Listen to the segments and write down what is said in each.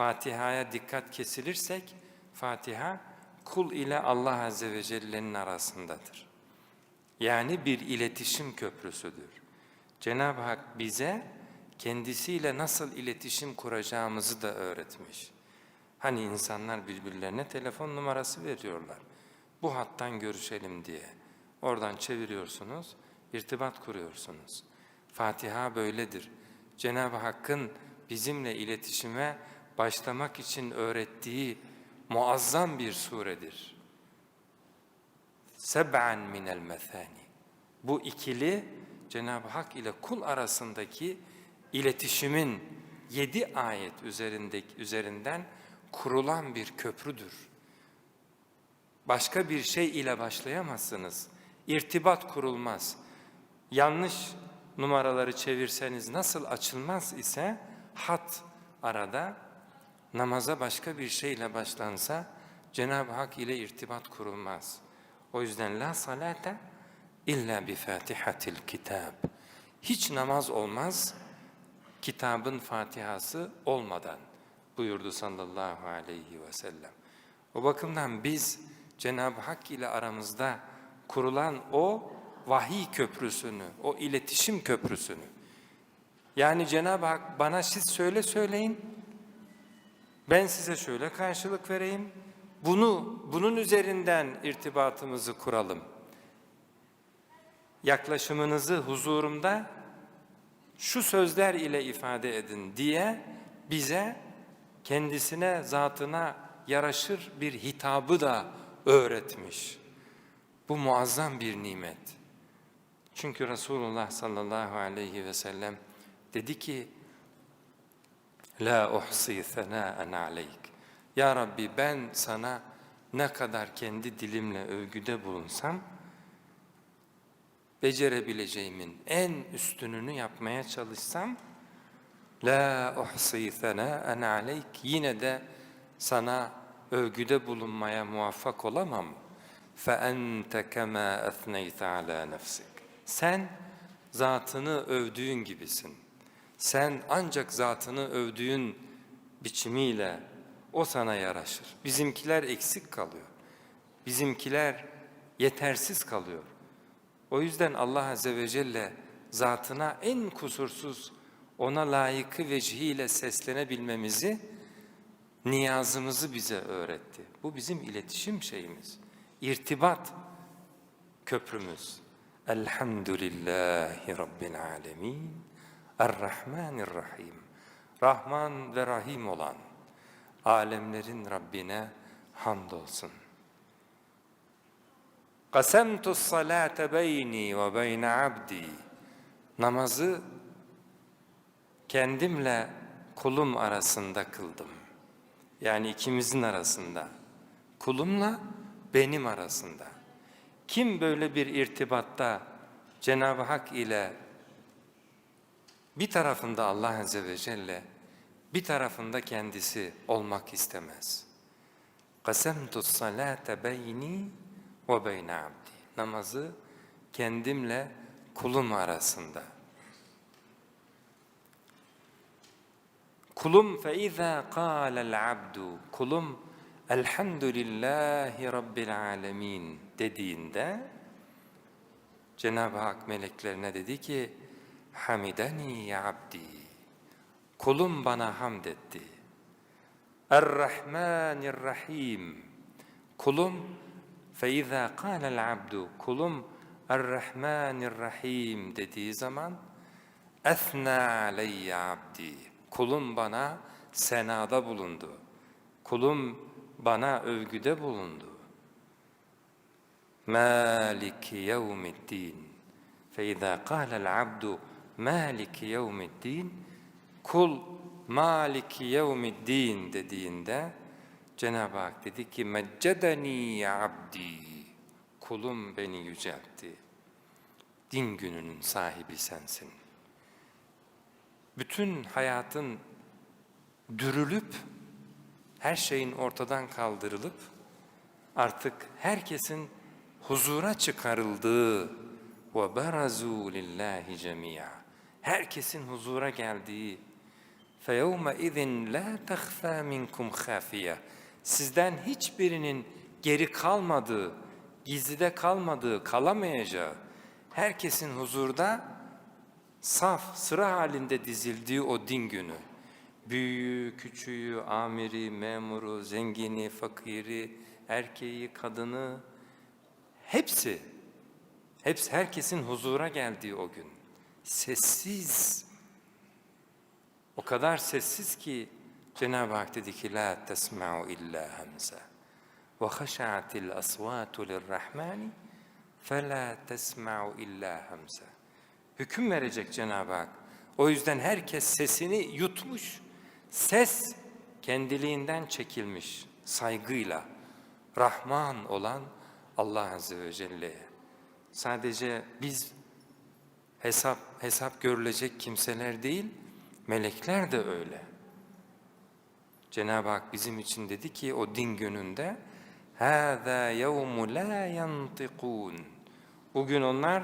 Fatiha'ya dikkat kesilirsek, Fatiha kul ile Allah Azze ve Celle'nin arasındadır. Yani bir iletişim köprüsüdür. Cenab-ı Hak bize kendisiyle nasıl iletişim kuracağımızı da öğretmiş. Hani insanlar birbirlerine telefon numarası veriyorlar. Bu hattan görüşelim diye. Oradan çeviriyorsunuz, irtibat kuruyorsunuz. Fatiha böyledir. Cenab-ı Hakk'ın bizimle iletişime başlamak için öğrettiği muazzam bir suredir. Seb'an minel methani. Bu ikili Cenab-ı Hak ile kul arasındaki iletişimin yedi ayet üzerindeki üzerinden kurulan bir köprüdür. Başka bir şey ile başlayamazsınız. İrtibat kurulmaz. Yanlış numaraları çevirseniz nasıl açılmaz ise hat arada namaza başka bir şeyle başlansa Cenab-ı Hak ile irtibat kurulmaz. O yüzden la salate illa bi fatihatil kitab. Hiç namaz olmaz kitabın Fatihası olmadan buyurdu sallallahu aleyhi ve sellem. O bakımdan biz Cenab-ı Hak ile aramızda kurulan o vahiy köprüsünü, o iletişim köprüsünü. Yani Cenab-ı Hak bana siz söyle söyleyin, ben size şöyle karşılık vereyim. Bunu bunun üzerinden irtibatımızı kuralım. Yaklaşımınızı huzurumda şu sözler ile ifade edin diye bize kendisine, zatına yaraşır bir hitabı da öğretmiş. Bu muazzam bir nimet. Çünkü Resulullah sallallahu aleyhi ve sellem dedi ki La uhsi thana'en aleyk. Ya Rabbi ben sana ne kadar kendi dilimle övgüde bulunsam becerebileceğimin en üstününü yapmaya çalışsam La uhsi thana'en aleyk yine de sana övgüde bulunmaya muvaffak olamam. فَاَنْتَ كَمَا اَثْنَيْتَ عَلَى نَفْسِكَ Sen zatını övdüğün gibisin. Sen ancak zatını övdüğün biçimiyle o sana yaraşır. Bizimkiler eksik kalıyor. Bizimkiler yetersiz kalıyor. O yüzden Allah Azze ve Celle zatına en kusursuz, ona layıkı vecihiyle seslenebilmemizi, niyazımızı bize öğretti. Bu bizim iletişim şeyimiz, irtibat köprümüz. Elhamdülillahi Rabbil alemin, Errahmanirrahim. Rahman ve Rahim olan, alemlerin Rabbine hamdolsun. Kasemtu salate beyni ve beyne abdi. Namazı kendimle kulum arasında kıldım. Yani ikimizin arasında. Kulumla benim arasında. Kim böyle bir irtibatta Cenab-ı Hak ile bir tarafında Allah Azze ve Celle, bir tarafında kendisi olmak istemez. Salate beyni ve beyne abdi. Namazı kendimle kulum arasında. Kulum izâ kâlel abdu. Kulum elhamdülillahi rabbil alemin dediğinde Cenab-ı Hak meleklerine dedi ki Hamideni ya abdi. Kulum bana hamd etti. Er-Rahmanir-Rahim. Kulum فَاِذَا قَالَ الْعَبْدُ Kulum Er-Rahmanir-Rahim dediği zaman اَثْنَا عَلَيَّ abdi. Kulum bana senada bulundu. Kulum bana övgüde bulundu. مالك يوم الدين فإذا قال العبد Maliki yevmiddin kul maliki yevmiddin dediğinde Cenab-ı Hak dedi ki meccedeni abdi kulum beni yüceltti. Din gününün sahibi sensin. Bütün hayatın dürülüp her şeyin ortadan kaldırılıp artık herkesin huzura çıkarıldığı ve berazu lillahi cemia Herkesin huzura geldiği فَيَوْمَ اِذٍ لَا تَخْفَى مِنْكُمْ خَافِيَةً Sizden hiçbirinin geri kalmadığı, gizlide kalmadığı, kalamayacağı, herkesin huzurda saf, sıra halinde dizildiği o din günü. Büyüğü, küçüğü, amiri, memuru, zengini, fakiri, erkeği, kadını, hepsi, hepsi herkesin huzura geldiği o gün. Sessiz, o kadar sessiz ki Cenab-ı Hak dedi ki la tesma'u illa hamza ve haşa'atil asvatu lirrahmani fela tesma'u illa hamza. Hüküm verecek Cenab-ı Hak. O yüzden herkes sesini yutmuş. Ses kendiliğinden çekilmiş saygıyla. Rahman olan Allah Azze ve Celle'ye. Sadece biz hesap hesap görülecek kimseler değil, melekler de öyle. Cenab-ı Hak bizim için dedi ki o din gününde هَذَا يَوْمُ لَا يَنْطِقُونَ Bugün onlar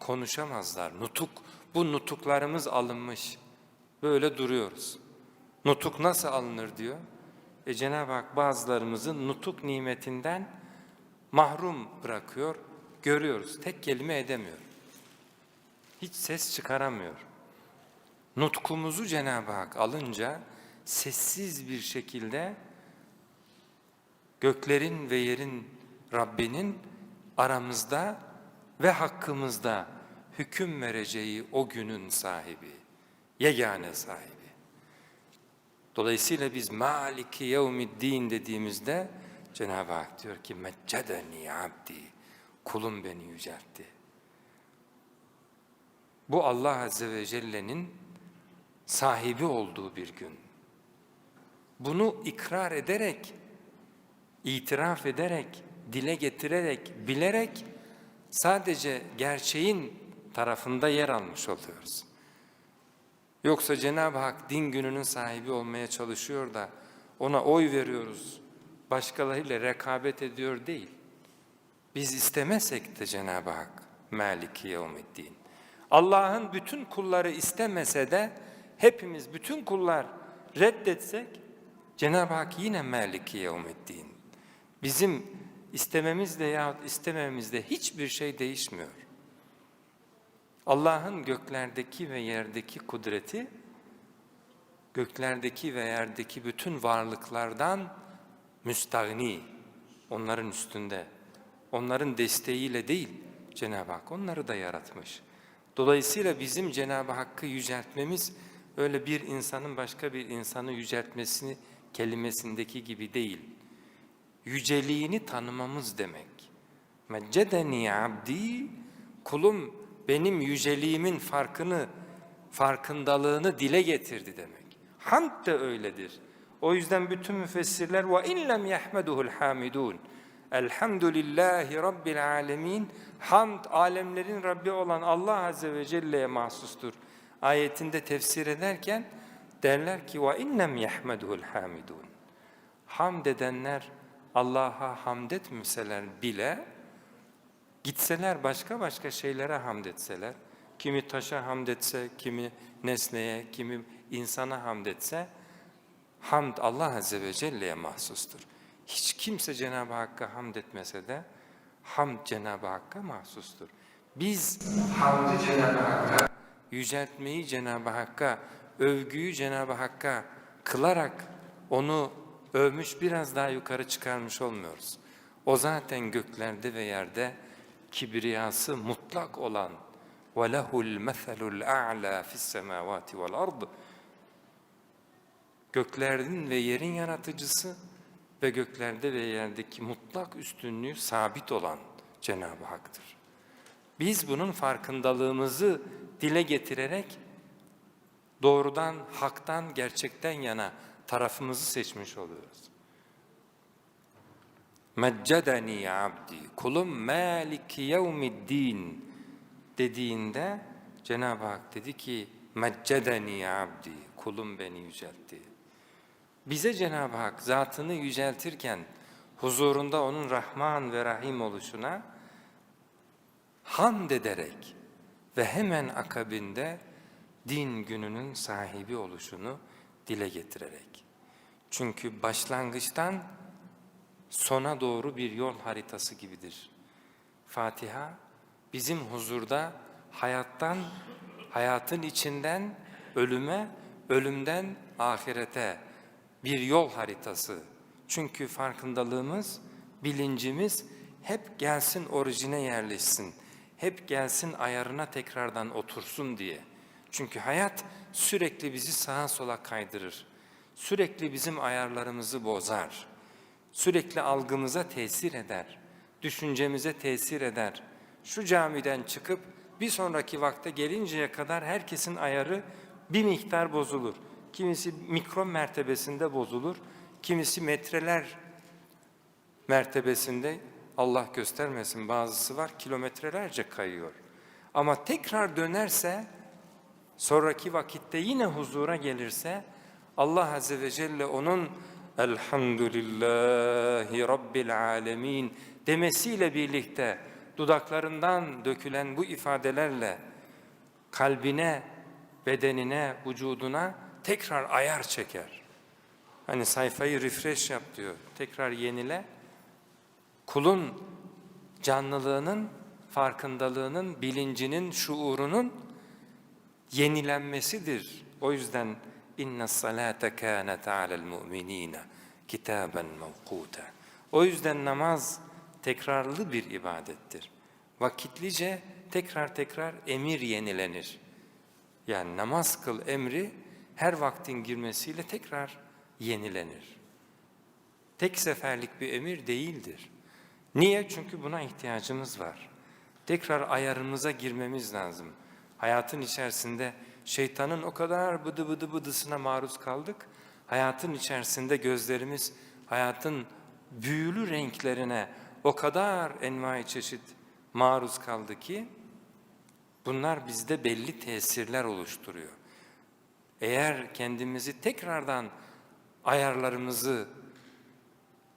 konuşamazlar. Nutuk, bu nutuklarımız alınmış. Böyle duruyoruz. Nutuk nasıl alınır diyor. E Cenab-ı Hak bazılarımızın nutuk nimetinden mahrum bırakıyor. Görüyoruz. Tek kelime edemiyor. Hiç ses çıkaramıyor. Nutkumuzu Cenab-ı Hak alınca sessiz bir şekilde göklerin ve yerin Rabbinin aramızda ve hakkımızda hüküm vereceği o günün sahibi, yegane sahibi. Dolayısıyla biz Maliki Yevmiddin dediğimizde Cenab-ı Hak diyor ki meccedeni abdi, kulum beni yüceltti. Bu Allah Azze ve Celle'nin sahibi olduğu bir gün. Bunu ikrar ederek, itiraf ederek, dile getirerek, bilerek sadece gerçeğin tarafında yer almış oluyoruz. Yoksa Cenab-ı Hak din gününün sahibi olmaya çalışıyor da ona oy veriyoruz, başkalarıyla rekabet ediyor değil. Biz istemesek de Cenab-ı Hak Maliki Yevmiddin. Allah'ın bütün kulları istemese de hepimiz bütün kullar reddetsek Cenab-ı Hak yine Maliki Yevmiddin. Bizim istememizle yahut istemememizle hiçbir şey değişmiyor. Allah'ın göklerdeki ve yerdeki kudreti, göklerdeki ve yerdeki bütün varlıklardan müstahni, onların üstünde, onların desteğiyle değil Cenab-ı Hak onları da yaratmış. Dolayısıyla bizim Cenab-ı Hakk'ı yüceltmemiz öyle bir insanın başka bir insanı yüceltmesini kelimesindeki gibi değil. Yüceliğini tanımamız demek. Meccedeni abdi, kulum benim yüceliğimin farkını, farkındalığını dile getirdi demek. Hamd de öyledir. O yüzden bütün müfessirler ve illem yahmeduhul hamidun. Elhamdülillahi rabbil alemin. Hamd alemlerin Rabbi olan Allah azze ve celle'ye mahsustur. Ayetinde tefsir ederken derler ki innem yahmeduhul hamidun. Hamd edenler Allah'a hamd etmeseler bile Gitseler başka başka şeylere hamd etseler, kimi taşa hamd etse, kimi nesneye, kimi insana hamd etse, hamd Allah Azze ve Celle'ye mahsustur Hiç kimse Cenab-ı Hakk'a hamd etmese de, hamd Cenab-ı Hakk'a mahsustur. Biz hamdı Cenab-ı Hakk'a, yüceltmeyi Cenab-ı Hakk'a, övgüyü Cenab-ı Hakk'a kılarak onu övmüş biraz daha yukarı çıkarmış olmuyoruz. O zaten göklerde ve yerde, kibriyası mutlak olan وَلَهُ الْمَثَلُ الْاَعْلَى فِي السَّمَاوَاتِ وَالْأَرْضِ Göklerin ve yerin yaratıcısı ve göklerde ve yerdeki mutlak üstünlüğü sabit olan Cenab-ı Hak'tır. Biz bunun farkındalığımızı dile getirerek doğrudan, haktan, gerçekten yana tarafımızı seçmiş oluyoruz. Meccedeni abdi, kulum maliki yevmiddin dediğinde Cenab-ı Hak dedi ki meccedeni abdi, kulum beni yüceltti. Bize Cenab-ı Hak zatını yüceltirken huzurunda onun Rahman ve Rahim oluşuna hamd ederek ve hemen akabinde din gününün sahibi oluşunu dile getirerek. Çünkü başlangıçtan sona doğru bir yol haritası gibidir. Fatiha bizim huzurda hayattan, hayatın içinden ölüme, ölümden ahirete bir yol haritası. Çünkü farkındalığımız, bilincimiz hep gelsin orijine yerleşsin. Hep gelsin ayarına tekrardan otursun diye. Çünkü hayat sürekli bizi sağa sola kaydırır. Sürekli bizim ayarlarımızı bozar. Sürekli algımıza tesir eder. Düşüncemize tesir eder. Şu camiden çıkıp bir sonraki vakte gelinceye kadar herkesin ayarı bir miktar bozulur. Kimisi mikro mertebesinde bozulur, kimisi metreler mertebesinde Allah göstermesin bazısı var kilometrelerce kayıyor. Ama tekrar dönerse sonraki vakitte yine huzura gelirse Allah Azze ve Celle onun Elhamdülillahi Rabbil Alemin demesiyle birlikte dudaklarından dökülen bu ifadelerle kalbine, bedenine, vücuduna tekrar ayar çeker. Hani sayfayı refresh yap diyor. Tekrar yenile. Kulun canlılığının, farkındalığının, bilincinin, şuurunun yenilenmesidir. O yüzden inna salate kanet alel mu'minina kitaben mevkuta. O yüzden namaz tekrarlı bir ibadettir. Vakitlice tekrar tekrar emir yenilenir. Yani namaz kıl emri her vaktin girmesiyle tekrar yenilenir. Tek seferlik bir emir değildir. Niye? Çünkü buna ihtiyacımız var. Tekrar ayarımıza girmemiz lazım. Hayatın içerisinde şeytanın o kadar bıdı bıdı bıdısına maruz kaldık. Hayatın içerisinde gözlerimiz hayatın büyülü renklerine o kadar envai çeşit maruz kaldı ki bunlar bizde belli tesirler oluşturuyor. Eğer kendimizi tekrardan ayarlarımızı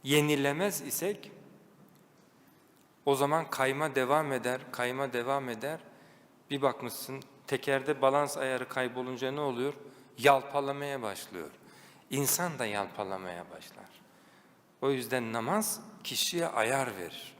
yenilemez isek o zaman kayma devam eder, kayma devam eder. Bir bakmışsın tekerde balans ayarı kaybolunca ne oluyor? Yalpalamaya başlıyor. İnsan da yalpalamaya başlar. O yüzden namaz kişiye ayar verir.